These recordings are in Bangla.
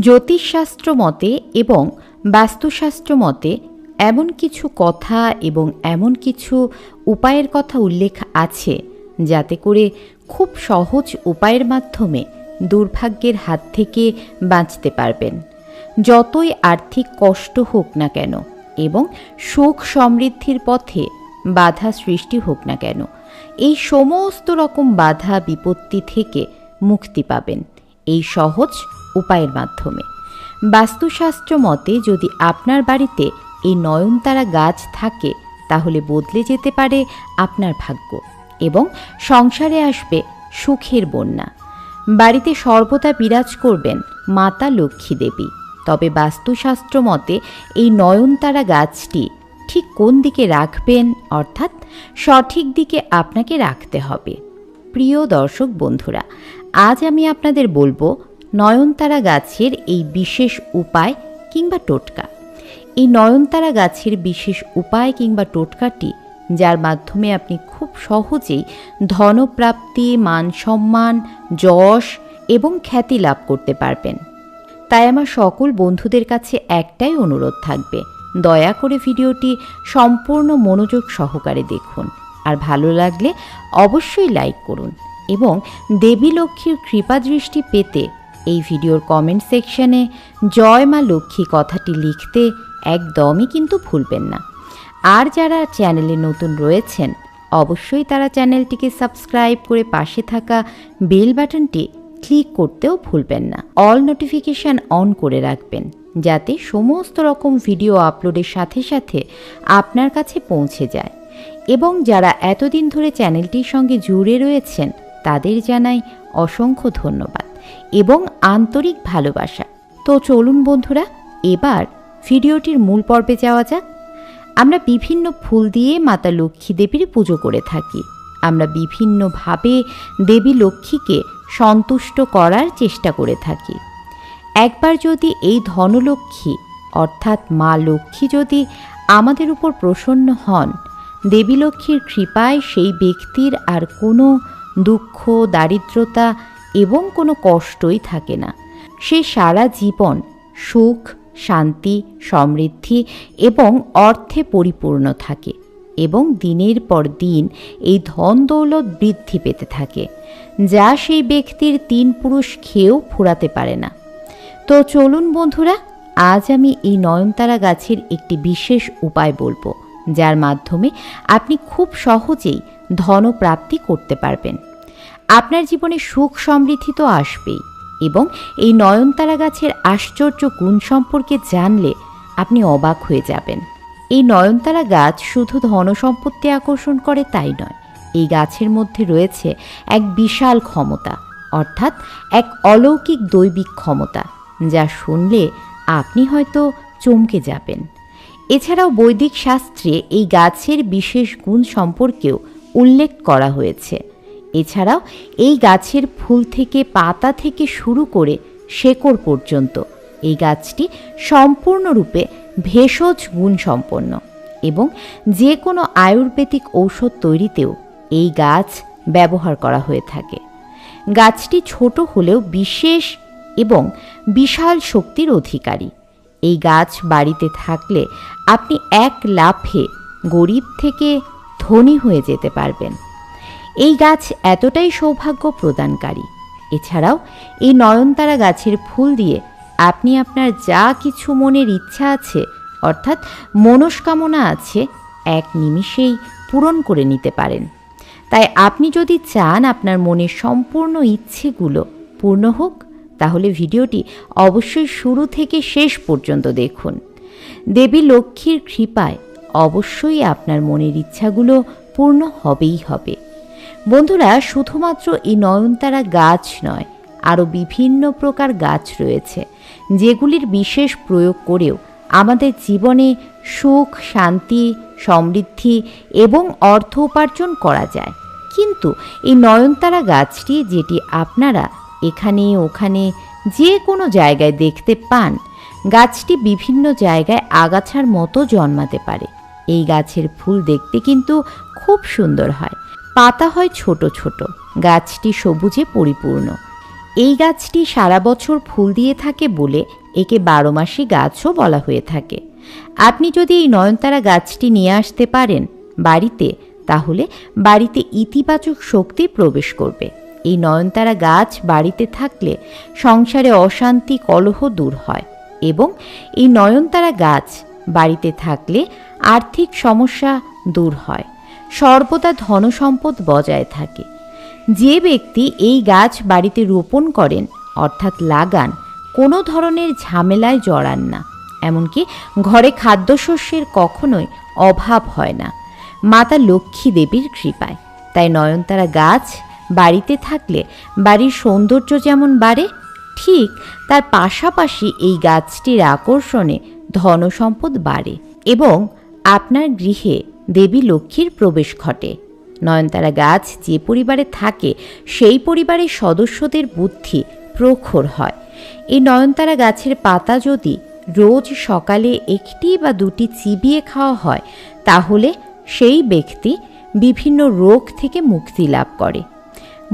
জ্যোতিষশাস্ত্র মতে এবং বাস্তুশাস্ত্র মতে এমন কিছু কথা এবং এমন কিছু উপায়ের কথা উল্লেখ আছে যাতে করে খুব সহজ উপায়ের মাধ্যমে দুর্ভাগ্যের হাত থেকে বাঁচতে পারবেন। যতই আর্থিক কষ্ট হোক না কেন এবং সুখ সমৃদ্ধির পথে বাধা সৃষ্টি হোক না কেন, এই সমস্ত রকম বাধা বিপত্তি থেকে মুক্তি পাবেন। এই সহজ উপায়ের মাধ্যমে। বাস্তুশাস্ত্র মতে যদি আপনার বাড়িতে এই নয়নতারা গাছ থাকে, তাহলে বদলে যেতে পারে আপনার ভাগ্য এবং সংসারে আসবে সুখের বন্যা। বাড়িতে সর্বদা বিরাজ করবেন মাতা লক্ষ্মী দেবী। তবে বাস্তুশাস্ত্র মতে এই নয়নতারা গাছটি ঠিক কোন দিকে রাখবেন, অর্থাৎ সঠিক দিকে আপনাকে রাখতে হবে। প্রিয় দর্শক বন্ধুরা, আজ আমি আপনাদের বলব নয়নতারা গাছের এই বিশেষ উপায় কিংবা টোটকা। এই নয়নতারা গাছের বিশেষ উপায় কিংবা টোটকাটি, যার মাধ্যমে আপনি খুব সহজেই ধনপ্রাপ্তি, মান সম্মান, যশ এবং খ্যাতি লাভ করতে পারবেন। তাই আমার সকল বন্ধুদের কাছে একটাই অনুরোধ থাকবে, দয়া করে ভিডিওটি সম্পূর্ণ মনোযোগ সহকারে দেখুন আর ভালো লাগলে অবশ্যই লাইক করুন এবং দেবী লক্ষ্মীর কৃপা দৃষ্টি পেতে এই ভিডিওর কমেন্ট সেকশনে জয় মা লক্ষ্মী কথাটি লিখতে একদমই কিন্তু ভুলবেন না। আর যারা চ্যানেলে নতুন রয়েছেন, অবশ্যই তারা চ্যানেলটিকে সাবস্ক্রাইব করে পাশে থাকা বেল বাটনটি ক্লিক করতেও ভুলবেন না। অল নোটিফিকেশান অন করে রাখবেন, যাতে সমস্ত রকম ভিডিও আপলোডের সাথে সাথে আপনার কাছে পৌঁছে যায়। এবং যারা এতদিন ধরে চ্যানেলটির সঙ্গে জুড়ে রয়েছেন, তাদের জানাই অসংখ্য ধন্যবাদ। এবং আন্তরিক ভালোবাসা। তো চলুন বন্ধুরা, এবার ভিডিওটির মূল পর্বে যাওয়া যাক। আমরা বিভিন্ন ফুল দিয়ে মাতা লক্ষ্মী দেবীর পুজো করে থাকি। আমরা বিভিন্নভাবে দেবী লক্ষ্মীকে সন্তুষ্ট করার চেষ্টা করে থাকি। একবার যদি এই ধনলক্ষ্মী, অর্থাৎ মা লক্ষ্মী যদি আমাদের উপর প্রসন্ন হন, দেবী লক্ষ্মীর কৃপায় সেই ব্যক্তির আর কোনো দুঃখ, দারিদ্রতা এবং কোনো কষ্টই থাকে না। সে সারা জীবন সুখ, শান্তি, সমৃদ্ধি এবং অর্থে পরিপূর্ণ থাকে এবং দিনের পর দিন এই ধন দৌলত বৃদ্ধি পেতে থাকে, যা সেই ব্যক্তির তিন পুরুষ খেয়েও ফুরাতে পারে না। তো চলুন বন্ধুরা, আজ আমি এই নয়নতারা গাছের একটি বিশেষ উপায় বলব, যার মাধ্যমে আপনি খুব সহজেই ধনপ্রাপ্তি করতে পারবেন। আপনার জীবনে সুখ সমৃদ্ধি তো আসবেই এবং এই নয়নতারা গাছের আশ্চর্য গুণ সম্পর্কে জানলে আপনি অবাক হয়ে যাবেন। এই নয়নতারা গাছ শুধু ধনসম্পত্তি আকর্ষণ করে তাই নয়, এই গাছের মধ্যে রয়েছে এক বিশাল ক্ষমতা, অর্থাৎ এক অলৌকিক দৈবিক ক্ষমতা, যা শুনলে আপনি হয়তো চমকে যাবেন। এছাড়াও বৈদিক শাস্ত্রে এই গাছের বিশেষ গুণ সম্পর্কেও উল্লেখ করা হয়েছে। এছাড়াও এই গাছের ফুল থেকে পাতা থেকে শুরু করে শেকড় পর্যন্ত। এই গাছটি সম্পূর্ণরূপে ভেষজ গুণ সম্পন্ন এবং যে কোনো আয়ুর্বেদিক ঔষধ তৈরিতেও এই গাছ ব্যবহার করা হয়ে থাকে। গাছটি ছোট হলেও বিশেষ এবং বিশাল শক্তির অধিকারী। এই গাছ বাড়িতে থাকলে আপনি এক লাফে গরিব থেকে ধনী হয়ে যেতে পারবেন। এই গাছ এতটাই সৌভাগ্য প্রদানকারী। এছাড়াও এই নয়নতারা গাছের ফুল দিয়ে আপনি আপনার যা কিছু মনের ইচ্ছা আছে, অর্থাৎ মনস্কামনা আছে, এক নিমিষেই পূরণ করে নিতে পারেন। তাই আপনি যদি চান আপনার মনের সম্পূর্ণ ইচ্ছেগুলো পূর্ণ হোক, তাহলে ভিডিওটি অবশ্যই শুরু থেকে শেষ পর্যন্ত দেখুন। দেবী লক্ষ্মীর কৃপায় অবশ্যই আপনার মনের ইচ্ছাগুলো পূর্ণ হবেই হবে। বন্ধুরা, শুধুমাত্র এই নয়নতারা গাছ নয়, আরও বিভিন্ন প্রকার গাছ রয়েছে, যেগুলির বিশেষ প্রয়োগ করেও আমাদের জীবনে সুখ, শান্তি, সমৃদ্ধি এবং অর্থ উপার্জন করা যায়। কিন্তু এই নয়নতারা গাছটি যেটি আপনারা এখানে, ওখানে যে কোনো জায়গায় দেখতে পান, গাছটি বিভিন্ন জায়গায় আগাছার মতো জন্মাতে পারে। এই গাছের ফুল দেখতে কিন্তু খুব সুন্দর হয়। পাতা হয় ছোট ছোট, গাছটি সবুজে পরিপূর্ণ। এই গাছটি সারা বছর ফুল দিয়ে থাকে বলে একে বারো মাসি গাছও বলা হয়ে থাকে। আপনি যদি এই নয়নতারা গাছটি নিয়ে আসতে পারেন বাড়িতে, তাহলে বাড়িতে ইতিবাচক শক্তি প্রবেশ করবে। এই নয়নতারা গাছ বাড়িতে থাকলে সংসারে অশান্তি, কলহ দূর হয় এবং এই নয়নতারা গাছ বাড়িতে থাকলে আর্থিক সমস্যা দূর হয়। সর্বদা ধনসম্পদ বজায় থাকে। যে ব্যক্তি এই গাছ বাড়িতে রোপণ করেন, অর্থাৎ লাগান, কোনো ধরনের ঝামেলায় জড়ান না। এমনকি ঘরে খাদ্যশস্যের কখনোই অভাব হয় না। মাতা লক্ষ্মী দেবীর কৃপায়। তাই নয়নতারা গাছ বাড়িতে থাকলে বাড়ির সৌন্দর্য যেমন বাড়ে, ঠিক তার পাশাপাশি এই গাছটির আকর্ষণে ধনসম্পদ বাড়ে এবং আপনার গৃহে দেবী লক্ষ্মীর প্রবেশ ঘটে। নয়নতারা গাছ যে পরিবারে থাকে, সেই পরিবারের সদস্যদের বুদ্ধি প্রখর হয়। এই নয়নতারা গাছের পাতা যদি রোজ সকালে একটি বা দুটি চিবিয়ে খাওয়া হয়, তাহলে সেই ব্যক্তি বিভিন্ন রোগ থেকে মুক্তি লাভ করে।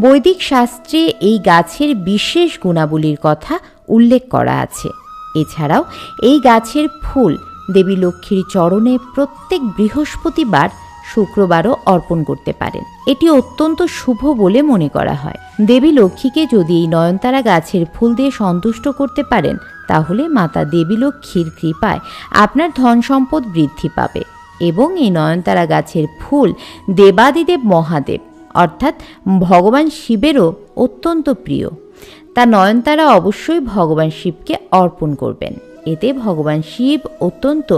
বৈদিক শাস্ত্রে এই গাছের বিশেষ গুণাবলীর কথা উল্লেখ করা আছে। এছাড়াও এই গাছের ফুল দেবী লক্ষ্মীর চরণে প্রত্যেক বৃহস্পতিবার শুক্রবারও অর্পণ করতে পারেন। এটি অত্যন্ত শুভ বলে মনে করা হয়। দেবী লক্ষ্মীকে যদি এই নয়নতারা গাছের ফুল দিয়ে সন্তুষ্ট করতে পারেন, তাহলে মাতা দেবী লক্ষ্মীর কৃপায় আপনার ধন সম্পদ বৃদ্ধি পাবে এবং এই নয়নতারা গাছের ফুল দেবাদিদেব মহাদেব, অর্থাৎ ভগবান শিবেরও অত্যন্ত প্রিয়। তা নয়নতারা অবশ্যই ভগবান শিবকে অর্পণ করবেন। এতে ভগবান শিব অত্যন্ত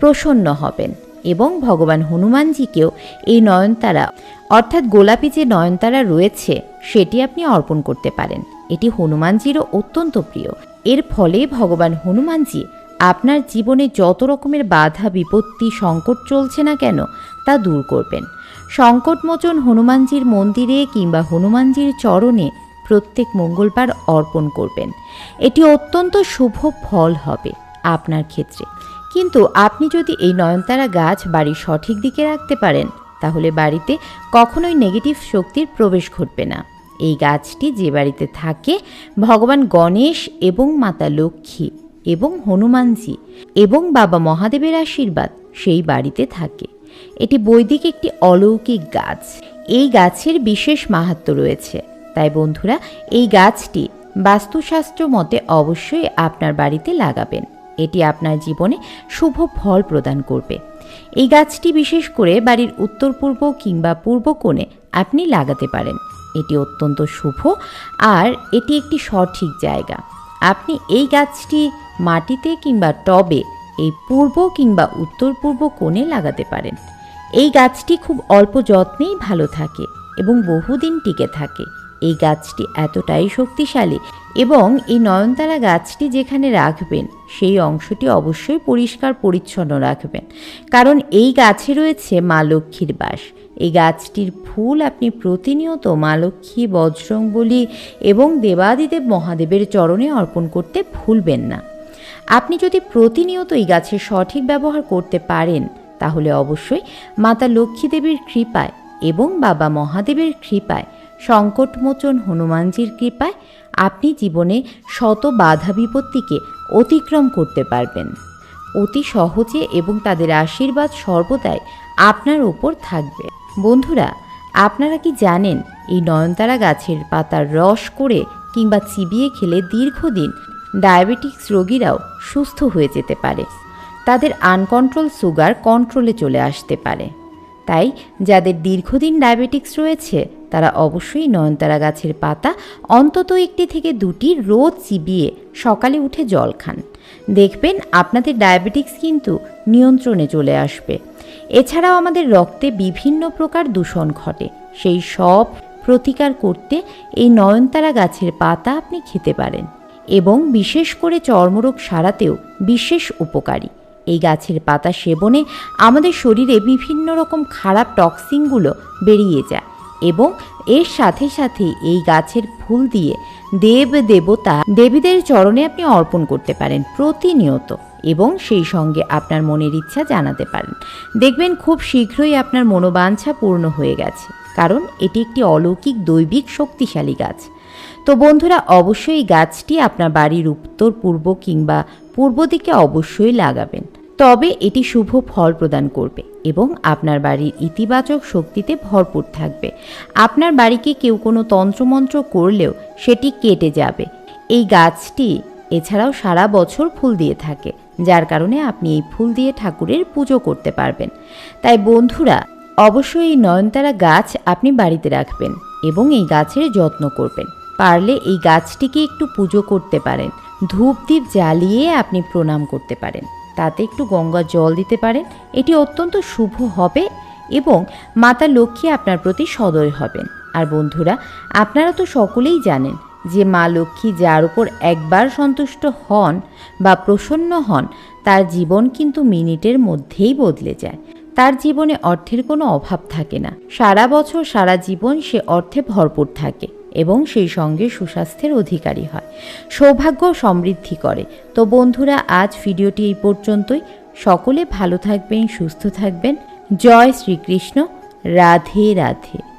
প্রসন্ন হবেন এবং ভগবান হনুমানজিকেও এই নয়নতারা, অর্থাৎ গোলাপি যে নয়নতারা রয়েছে, সেটি আপনি অর্পণ করতে পারেন। এটি হনুমানজিরও অত্যন্ত প্রিয়। এর ফলে ভগবান হনুমানজি আপনার জীবনে যত রকমের বাধা, বিপত্তি, সংকট চলছে না কেন, তা দূর করবেন। সংকটমোচন হনুমানজির মন্দিরে কিংবা হনুমানজির চরণে প্রত্যেক মঙ্গলবার অর্পণ করবেন। এটি অত্যন্ত শুভ ফল হবে আপনার ক্ষেত্রে। কিন্তু আপনি যদি এই নয়নতারা গাছ বাড়ির সঠিক দিকে রাখতে পারেন, তাহলে বাড়িতে কখনোই নেগেটিভ শক্তির প্রবেশ ঘটবে না। এই গাছটি যে বাড়িতে থাকে, ভগবান গণেশ এবং মাতা লক্ষ্মী এবং হনুমানজি এবং বাবা মহাদেবের আশীর্বাদ সেই বাড়িতে থাকে। এটি বৈদিক একটি অলৌকিক গাছ। এই গাছের বিশেষ মাহাত্ম রয়েছে। তাই বন্ধুরা, এই গাছটি বাস্তুশাস্ত্র মতে অবশ্যই আপনার বাড়িতে লাগাবেন। এটি আপনার জীবনে শুভ ফল প্রদান করবে। এই গাছটি বিশেষ করে বাড়ির উত্তর পূর্ব কিংবা পূর্ব কোণে আপনি লাগাতে পারেন। এটি অত্যন্ত শুভ আর এটি একটি সঠিক জায়গা। আপনি এই গাছটি মাটিতে কিংবা টবে এই পূর্ব কিংবা উত্তর পূর্ব কোণে লাগাতে পারেন। এই গাছটি খুব অল্প যত্নেই ভালো থাকে এবং বহুদিন টিকে থাকে। এই গাছটি এতটাই শক্তিশালী এবং এই নয়নতারা গাছটি যেখানে রাখবেন, সেই অংশটি অবশ্যই পরিষ্কার পরিচ্ছন্ন রাখবেন। কারণ এই গাছে রয়েছে মা লক্ষ্মীর বাস। এই গাছটির ফুল আপনি প্রতিনিয়ত মা লক্ষ্মী, বজরংবলী এবং দেবাদিদেব মহাদেবের চরণে অর্পণ করতে ভুলবেন না। আপনি যদি প্রতিনিয়ত এই গাছের সঠিক ব্যবহার করতে পারেন, তাহলে অবশ্যই মাতা লক্ষ্মী দেবীর কৃপায় এবং বাবা মহাদেবের কৃপায় সংকটমোচন হনুমানজির কৃপায় আপনি জীবনে শত বাধা বিপত্তিকে অতিক্রম করতে পারবেন। অতি সহজে এবং তাদের আশীর্বাদ সর্বদাই আপনার ওপর থাকবে। বন্ধুরা, আপনারা কি জানেন এই নয়নতারা গাছের পাতার রস করে কিংবা চিবিয়ে খেলে দীর্ঘদিন ডায়াবেটিক্স রোগীরাও সুস্থ হয়ে যেতে পারে। তাদের আনকন্ট্রোল সুগার কন্ট্রোলে চলে আসতে পারে। তাই যাদের দীর্ঘদিন ডায়াবেটিক্স রয়েছে, তারা অবশ্যই নয়নতারা গাছের পাতা, অন্তত একটি থেকে দুটি রোজ চিবিয়ে সকালে উঠে জল খান। দেখবেন আপনাদের ডায়াবেটিক্স কিন্তু নিয়ন্ত্রণে চলে আসবে। এছাড়াও আমাদের রক্তে বিভিন্ন প্রকার দূষণ ঘটে। সেই সব প্রতিকার করতে এই নয়নতারা গাছের পাতা আপনি খেতে পারেন। এবং বিশেষ করে চর্মরোগ সারাতেও বিশেষ উপকারী। এই গাছের পাতা সেবনে আমাদের শরীরে বিভিন্ন রকম খারাপ টক্সিনগুলো বেরিয়ে যায় এবং এর সাথে সাথে এই গাছের ফুল দিয়ে দেব দেবতা দেবীদের চরণে আপনি অর্পণ করতে পারেন প্রতিনিয়ত এবং সেই সঙ্গে আপনার মনের ইচ্ছা জানাতে পারেন। দেখবেন খুব শীঘ্রই আপনার মনোবাঞ্ছা পূর্ণ হয়ে গেছে, কারণ এটি একটি অলৌকিক দৈবিক শক্তিশালী গাছ। তো বন্ধুরা, অবশ্যই গাছটি আপনার বাড়ির উত্তর, পূর্ব কিংবা পূর্ব দিকে অবশ্যই লাগাবেন। তবে এটি শুভ ফল প্রদান করবে এবং আপনার বাড়ির ইতিবাচক শক্তিতে ভরপুর থাকবে। আপনার বাড়িকে কেউ কোনো তন্ত্রমন্ত্র করলেও সেটি কেটে যাবে। এই গাছটি এছাড়াও সারা বছর ফুল দিয়ে থাকে, যার কারণে আপনি এই ফুল দিয়ে ঠাকুরের পুজো করতে পারবেন। তাই বন্ধুরা, অবশ্যই এই নয়নতারা গাছ আপনি বাড়িতে রাখবেন এবং এই গাছের যত্ন করবেন। পারলে এই গাছটিকে একটু পুজো করতে পারেন। ধূপ দ্বীপ জ্বালিয়ে আপনি প্রণাম করতে পারেন। তাতে একটু গঙ্গা জল দিতে পারেন। এটি অত্যন্ত শুভ হবে এবং মাতা লক্ষ্মী আপনার প্রতি সদয় হবেন। আর বন্ধুরা, আপনারা তো সকলেই জানেন যে মা লক্ষ্মী যার উপর একবার সন্তুষ্ট হন বা প্রসন্ন হন, তার জীবন কিন্তু মিনিটের মধ্যেই বদলে যায়। তার জীবনে অর্থের কোনো অভাব থাকে না। সারা বছর সারা জীবন সে অর্থে ভরপুর থাকে। এবং সেই সঙ্গে সুস্বাস্থ্যের অধিকারী হয়। সৌভাগ্য সমৃদ্ধি করে। তো বন্ধুরা, আজ ভিডিওটি এই পর্যন্তই। সকলে ভালো থাকবেন, সুস্থ থাকবেন। জয় শ্রীকৃষ্ণ। রাধে রাধে।